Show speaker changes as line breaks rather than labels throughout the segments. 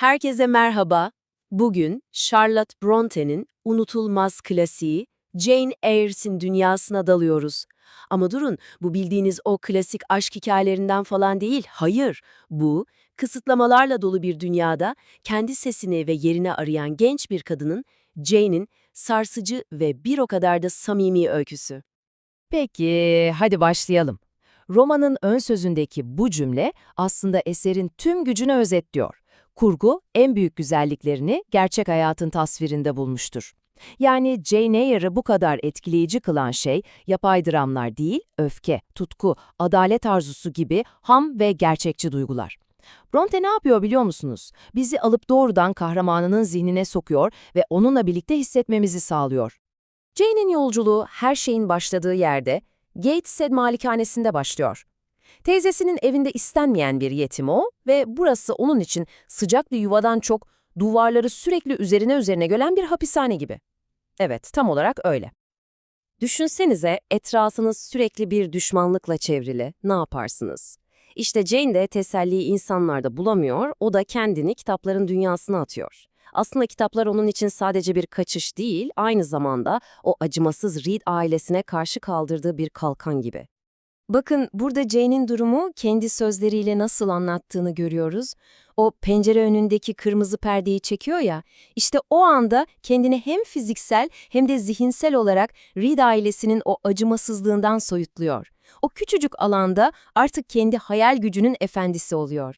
Herkese merhaba. Bugün Charlotte Bronte'nin unutulmaz klasiği Jane Eyre'sin dünyasına dalıyoruz. Ama durun, bu bildiğiniz o klasik aşk hikayelerinden falan değil, hayır. Bu, kısıtlamalarla dolu bir dünyada kendi sesini ve yerini arayan genç bir kadının, Jane'in sarsıcı ve bir o kadar da samimi öyküsü.
Peki, hadi başlayalım. Romanın ön sözündeki bu cümle aslında eserin tüm gücünü özetliyor. Kurgu, en büyük güzelliklerini gerçek hayatın tasvirinde bulmuştur. Yani Jane Eyre'ı bu kadar etkileyici kılan şey, yapay dramlar değil, öfke, tutku, adalet arzusu gibi ham ve gerçekçi duygular. Bronte ne yapıyor biliyor musunuz? Bizi alıp doğrudan kahramanının zihnine sokuyor ve onunla birlikte hissetmemizi sağlıyor. Jane'in yolculuğu her şeyin başladığı yerde, Gateshead malikanesinde başlıyor. Teyzesinin evinde istenmeyen bir yetim o ve burası onun için sıcak bir yuvadan çok duvarları sürekli üzerine üzerine gölen bir hapishane gibi. Evet, tam olarak öyle.
Düşünsenize etrafınız sürekli bir düşmanlıkla çevrili, ne yaparsınız? İşte Jane de teselliyi insanlarda bulamıyor, o da kendini kitapların dünyasına atıyor. Aslında kitaplar onun için sadece bir kaçış değil, aynı zamanda o acımasız Reed ailesine karşı kaldırdığı bir kalkan gibi. Bakın burada Jane'in durumu kendi sözleriyle nasıl anlattığını görüyoruz. O pencere önündeki kırmızı perdeyi çekiyor ya, işte o anda kendini hem fiziksel hem de zihinsel olarak Reed ailesinin o acımasızlığından soyutluyor. O küçücük alanda artık kendi hayal gücünün efendisi oluyor.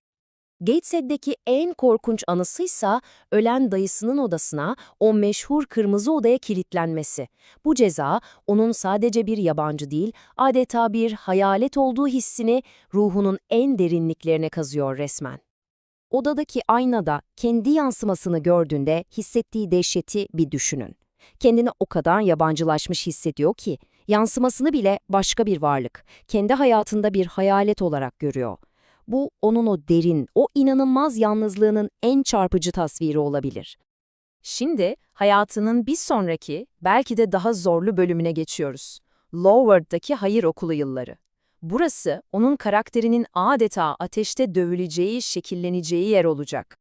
Gateshead'deki en korkunç anısıysa ölen dayısının odasına, o meşhur kırmızı odaya kilitlenmesi. Bu ceza onun sadece bir yabancı değil, adeta bir hayalet olduğu hissini ruhunun en derinliklerine kazıyor resmen. Odadaki aynada kendi yansımasını gördüğünde hissettiği dehşeti bir düşünün. Kendini o kadar yabancılaşmış hissediyor ki, yansımasını bile başka bir varlık, kendi hayatında bir hayalet olarak görüyor. Bu onun o derin, o inanılmaz yalnızlığının en çarpıcı tasviri olabilir. Şimdi hayatının bir sonraki, belki de daha zorlu bölümüne geçiyoruz. Lowar'daki hayır okulu yılları. Burası onun karakterinin adeta ateşte dövüleceği, şekilleneceği yer olacak.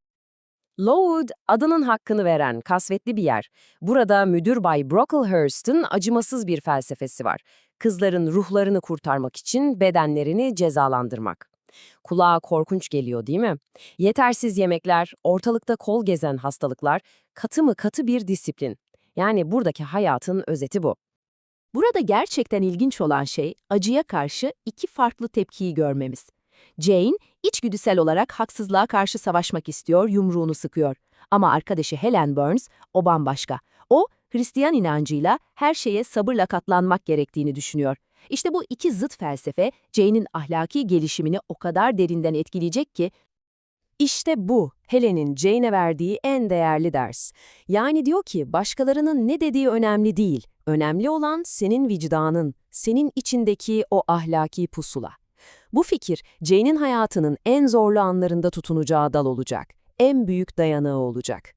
Lowood, adının hakkını veren kasvetli bir yer. Burada müdür Bay Brocklehurst'ın acımasız bir felsefesi var. Kızların ruhlarını kurtarmak için bedenlerini cezalandırmak. Kulağa korkunç geliyor değil mi? Yetersiz yemekler, ortalıkta kol gezen hastalıklar, katı mı katı bir disiplin. Yani buradaki hayatın özeti bu. Burada gerçekten ilginç olan şey acıya karşı iki farklı tepkiyi görmemiz. Jane, içgüdüsel olarak haksızlığa karşı savaşmak istiyor, yumruğunu sıkıyor. Ama arkadaşı Helen Burns, o bambaşka. O, Hristiyan inancıyla her şeye sabırla katlanmak gerektiğini düşünüyor. İşte bu iki zıt felsefe Jane'in ahlaki gelişimini o kadar derinden etkileyecek ki, işte bu Helen'in Jane'e verdiği en değerli ders. Yani diyor ki başkalarının ne dediği önemli değil, önemli olan senin vicdanın, senin içindeki o ahlaki pusula. Bu fikir Jane'in hayatının en zorlu anlarında tutunacağı dal olacak, en büyük dayanağı olacak.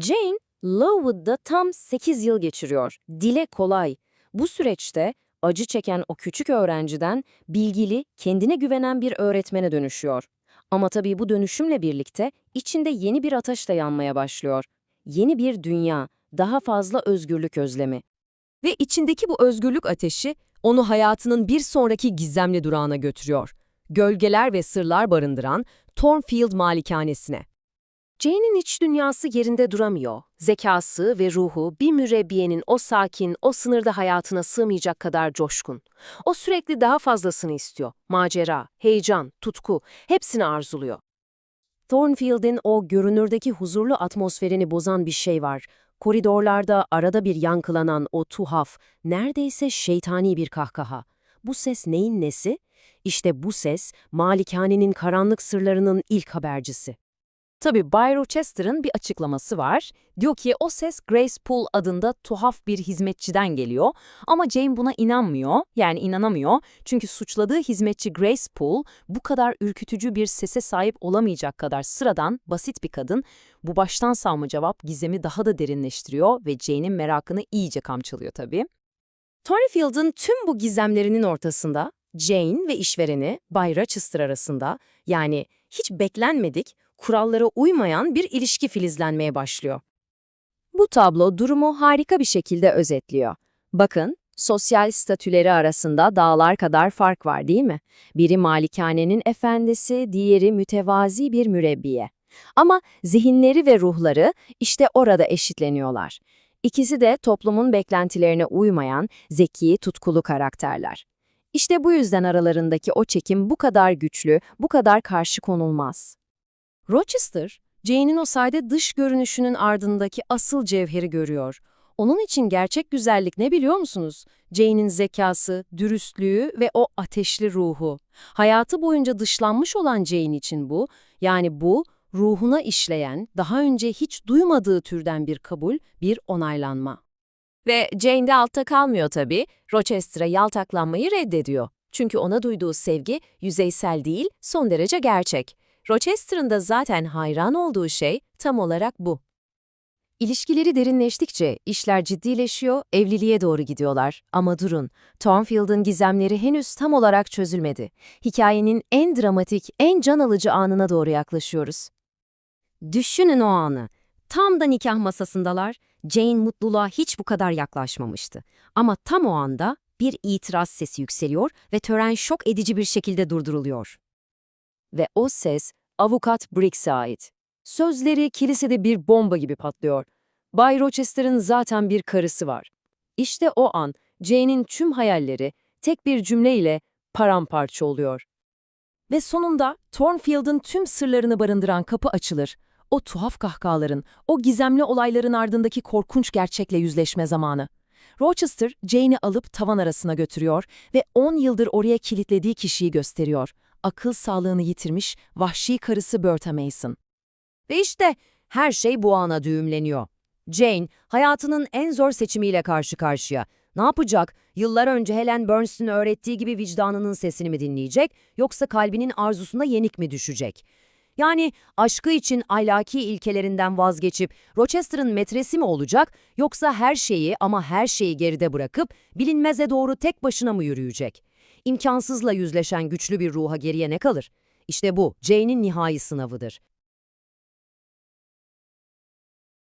Jane, Lowood'da tam 8 yıl geçiriyor. Dile kolay. Bu süreçte acı çeken o küçük öğrenciden bilgili, kendine güvenen bir öğretmene dönüşüyor. Ama tabii bu dönüşümle birlikte içinde yeni bir ateş de yanmaya başlıyor. Yeni bir dünya, daha fazla özgürlük özlemi. Ve içindeki bu özgürlük ateşi onu hayatının bir sonraki gizemli durağına götürüyor. Gölgeler ve sırlar barındıran Thornfield malikanesine. Jane'in iç dünyası yerinde duramıyor. Zekası ve ruhu bir mürebbiyenin o sakin, o sınırda hayatına sığmayacak kadar coşkun. O sürekli daha fazlasını istiyor. Macera, heyecan, tutku, hepsini arzuluyor. Thornfield'in o görünürdeki huzurlu atmosferini bozan bir şey var. Koridorlarda arada bir yankılanan o tuhaf, neredeyse şeytani bir kahkaha. Bu ses neyin nesi? İşte bu ses, malikanenin karanlık sırlarının ilk habercisi. Tabii Bay Rochester'ın bir açıklaması var. Diyor ki o ses Grace Poole adında tuhaf bir hizmetçiden geliyor ama Jane buna inanmıyor, yani inanamıyor. Çünkü suçladığı hizmetçi Grace Poole bu kadar ürkütücü bir sese sahip olamayacak kadar sıradan, basit bir kadın. Bu baştan savma cevap gizemi daha da derinleştiriyor ve Jane'in merakını iyice kamçılıyor tabii. Thornfield'ın tüm bu gizemlerinin ortasında Jane ve işvereni Bay Rochester arasında yani hiç beklenmedik, kurallara uymayan bir ilişki filizlenmeye başlıyor.
Bu tablo durumu harika bir şekilde özetliyor. Bakın, sosyal statüleri arasında dağlar kadar fark var değil mi? Biri malikanenin efendisi, diğeri mütevazi bir mürebbiye. Ama zihinleri ve ruhları işte orada eşitleniyorlar. İkisi de toplumun beklentilerine uymayan, zeki, tutkulu karakterler. İşte bu yüzden aralarındaki o çekim bu kadar güçlü, bu kadar karşı konulmaz.
Rochester, Jane'in o sade dış görünüşünün ardındaki asıl cevheri görüyor. Onun için gerçek güzellik ne biliyor musunuz? Jane'in zekası, dürüstlüğü ve o ateşli ruhu. Hayatı boyunca dışlanmış olan Jane için bu, yani bu, ruhuna işleyen, daha önce hiç duymadığı türden bir kabul, bir onaylanma. Ve Jane de altta kalmıyor tabii. Rochester'a yaltaklanmayı reddediyor. Çünkü ona duyduğu sevgi yüzeysel değil, son derece gerçek. Rochester'ın da zaten hayran olduğu şey tam olarak bu.
İlişkileri derinleştikçe işler ciddileşiyor, evliliğe doğru gidiyorlar. Ama durun, Thornfield'ın gizemleri henüz tam olarak çözülmedi. Hikayenin en dramatik, en can alıcı anına doğru yaklaşıyoruz.
Düşünün o anı. Tam da nikah masasındalar. Jane mutluluğa hiç bu kadar yaklaşmamıştı. Ama tam o anda bir itiraz sesi yükseliyor ve tören şok edici bir şekilde durduruluyor. Ve o ses avukat Briggs'e ait. Sözleri kilisede bir bomba gibi patlıyor. Bay Rochester'ın zaten bir karısı var. İşte o an Jane'in tüm hayalleri tek bir cümleyle paramparça oluyor.
Ve sonunda Thornfield'ın tüm sırlarını barındıran kapı açılır. O tuhaf kahkahaların, o gizemli olayların ardındaki korkunç gerçekle yüzleşme zamanı. Rochester, Jane'i alıp tavan arasına götürüyor ve 10 yıldır oraya kilitlediği kişiyi gösteriyor. Akıl sağlığını yitirmiş vahşi karısı Bertha Mason.
Ve işte her şey bu ana düğümleniyor. Jane, hayatının en zor seçimiyle karşı karşıya. Ne yapacak? Yıllar önce Helen Burns'ün öğrettiği gibi vicdanının sesini mi dinleyecek, yoksa kalbinin arzusuna yenik mi düşecek? Yani aşkı için ahlaki ilkelerinden vazgeçip Rochester'ın metresi mi olacak, yoksa her şeyi ama her şeyi geride bırakıp bilinmeze doğru tek başına mı yürüyecek? İmkansızla yüzleşen güçlü bir ruha geriye ne kalır? İşte bu, Jane'in nihai sınavıdır.